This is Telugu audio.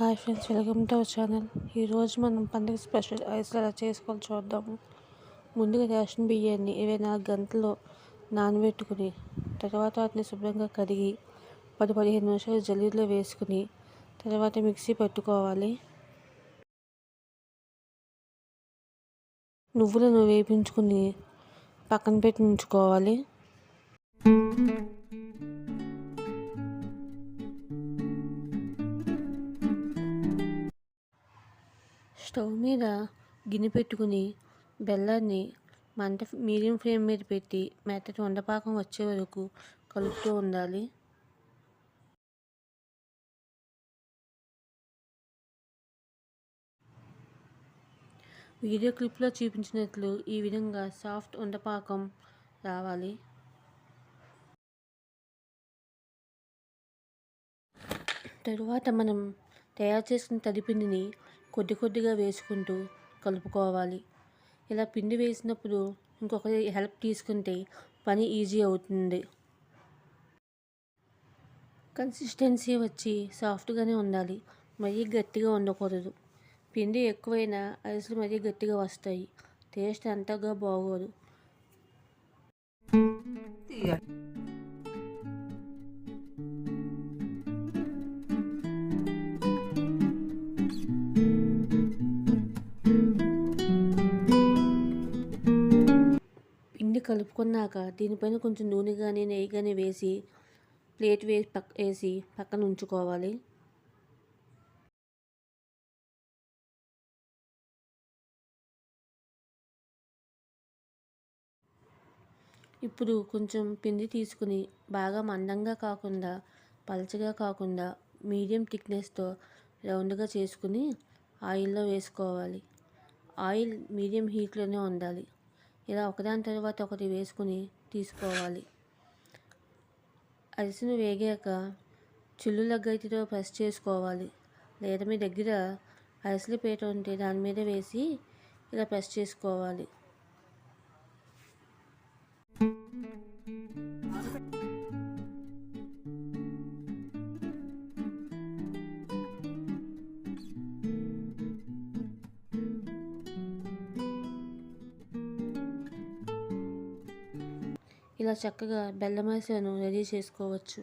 Hi friends welcome to our channel. ఈరోజు మనం పండుగ స్పెషల్ ఐస్ ఎలా చేసుకోవాలి చూద్దాము ముందుగా రేషన్ బియ్యాన్ని ఇరవై నాలుగు గంటల్లో నానబెట్టుకుని తర్వాత వాటిని శుభ్రంగా కడిగి పది పదిహేను నిమిషాలు జల్లీలో వేసుకుని తర్వాత మిక్సీ పెట్టుకోవాలి. నువ్వులను వేపించుకుని పక్కన పెట్టి ఉంచుకోవాలి. స్టవ్ మీద గిన్నె పెట్టుకుని బెల్లాన్ని మంట మీడియం ఫ్లేమ్ మీద పెట్టి మెత్తటి వండపాకం వచ్చే వరకు కలుపుతూ ఉండాలి. వీడియో క్లిప్లో చూపించినట్లు ఈ విధంగా సాఫ్ట్ వండపాకం రావాలి. తరువాత మనం తయారు చేసిన తడిపిండిని కొద్ది కొద్దిగా వేసుకుంటూ కలుపుకోవాలి. ఇలా పిండి వేసినప్పుడు ఇంకొకరి హెల్ప్ తీసుకుంటే పని ఈజీ అవుతుంది. కన్సిస్టెన్సీ వచ్చి సాఫ్ట్గానే ఉండాలి. మరీ గట్టిగా ఉండకూడదు. పిండి ఎక్కువైనా అరిసెలు మరీ గట్టిగా వస్తాయి. టేస్ట్ అంతగా బాగోదు. కలుపుకున్నాక దీనిపైన కొంచెం నూనె కానీ నెయ్యి కానీ వేసి ప్లేట్ వేసి పక్క వేసి పక్కన ఉంచుకోవాలి. ఇప్పుడు కొంచెం పిండి తీసుకుని బాగా మందంగా కాకుండా పలచగా కాకుండా మీడియం థిక్నెస్తో రౌండ్గా చేసుకుని ఆయిల్లో వేసుకోవాలి. ఆయిల్ మీడియం హీట్లోనే ఉండాలి. ఇలా ఒకదాని తర్వాత ఒకటి వేసుకుని తీసుకోవాలి. అరిసెను వేగాక చిల్లుల గైతితో ప్రెస్ చేసుకోవాలి. లేదా మీ దగ్గర అరిసెల పేట ఉంటే దాని మీద వేసి ఇలా ప్రెస్ చేసుకోవాలి. ఇలా చక్కగా బెల్లం రెడీ చేసుకోవచ్చు.